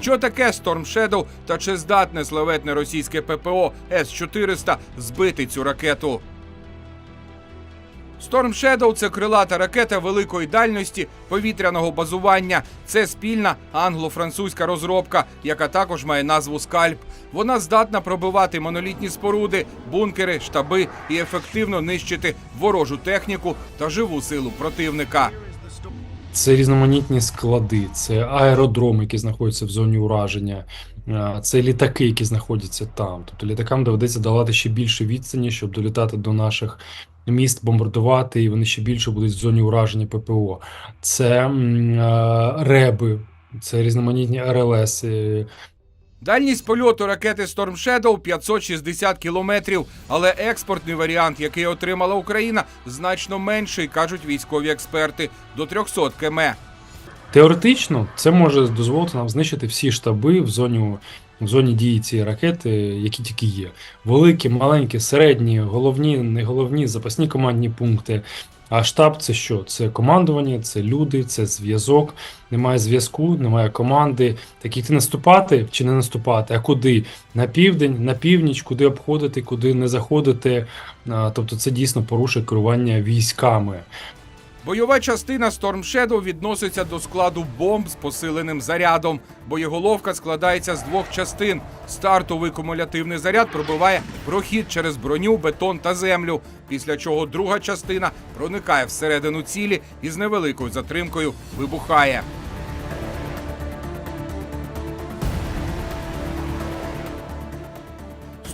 Що таке Storm Shadow та чи здатне славетне російське ППО С-400 збити цю ракету? Storm Shadow – це крилата ракета великої дальності повітряного базування. Це спільна англо-французька розробка, яка також має назву Скальп. Вона здатна пробивати монолітні споруди, бункери, штаби і ефективно нищити ворожу техніку та живу силу противника. Це різноманітні склади, це аеродроми, які знаходяться в зоні ураження, е, це літаки, які знаходяться там. Тобто літакам доведеться давати ще більше відстані, щоб долітати до наших міст, бомбардувати, і вони ще більше будуть в зоні ураження ППО. Це е, реби, це різноманітні РЛС. Дальність польоту ракети Storm Shadow 560 кілометрів, але експортний варіант, який отримала Україна, значно менший, кажуть військові експерти, до 300 км. Теоретично це може дозволити нам знищити всі штаби в зоні, в зоні дії цієї ракети, які тільки є. Великі, маленькі, середні, головні, не головні, запасні командні пункти. А штаб це що? Це командування, це люди, це зв'язок. Немає зв'язку, немає команди. Так йти наступати чи не наступати, а куди? На південь, на північ, куди обходити, куди не заходити. Тобто це дійсно порушує керування військами. Бойова частина Storm Shadow відноситься до складу бомб з посиленим зарядом. Боєголовка складається з двох частин. Стартовий кумулятивний заряд пробиває прохід через броню, бетон та землю. Після чого друга частина проникає всередину цілі і з невеликою затримкою вибухає.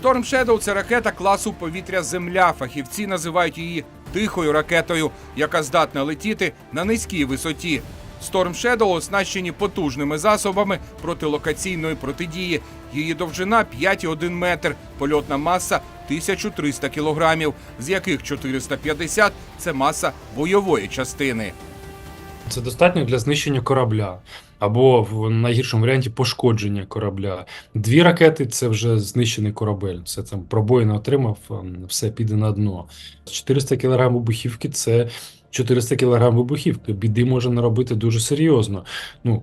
Storm Shadow – це ракета класу повітря Земля. Фахівці називають її тихою ракетою, яка здатна летіти на низькій висоті. Storm Shadow оснащені потужними засобами протилокаційної протидії. Її довжина 5,1 метр, польотна маса 1300 кілограмів, з яких 450 – це маса бойової частини. Це достатньо для знищення корабля або в найгіршому варіанті пошкодження корабля. Дві ракети це вже знищений корабель. Це там пробоїна отримав, ем, все піде на дно. 400 кг вибухівки це 400 кг вибухівки. Біди може наробити дуже серйозно. Ну,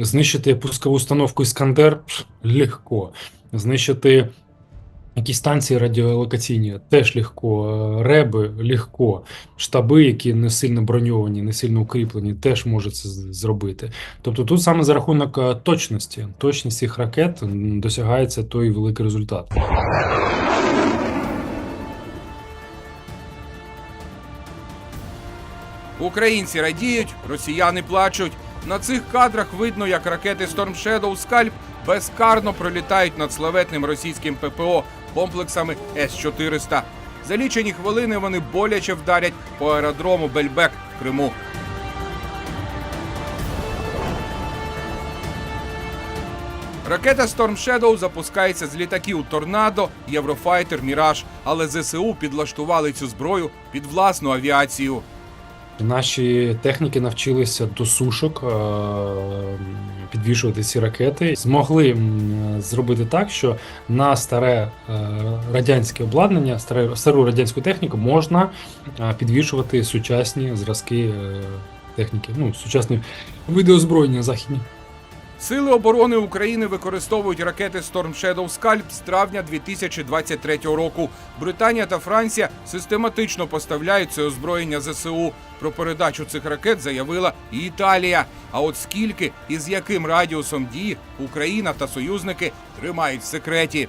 знищити пускову установку Іскандер легко. Знищити Якісь станції радіолокаційні теж легко, е, реби легко, штаби, які не сильно броньовані, не сильно укріплені, теж можуть це зробити. Тобто тут саме за рахунок е, точності, точність цих ракет досягається той великий результат. Українці радіють, росіяни плачуть. На цих кадрах видно, як ракети Storm Shadow Скальп безкарно пролітають над славетним російським ППО комплексами С-400. За лічені хвилини вони боляче вдарять по аеродрому Бельбек в Криму. Ракета Storm Shadow запускається з літаків Торнадо, Єврофайтер, Міраж, але ЗСУ підлаштували цю зброю під власну авіацію. Наші техніки навчилися до сушок е, підвішувати ці ракети. Змогли зробити так, що на старе е, радянське обладнання, стару радянську техніку можна е, підвішувати сучасні зразки техніки, ну, сучасні види озброєння західні. Сили оборони України використовують ракети Storm Shadow Scalp з травня 2023 року. Британія та Франція систематично поставляють це озброєння ЗСУ. Про передачу цих ракет заявила і Італія. А от скільки і з яким радіусом дії Україна та союзники тримають в секреті.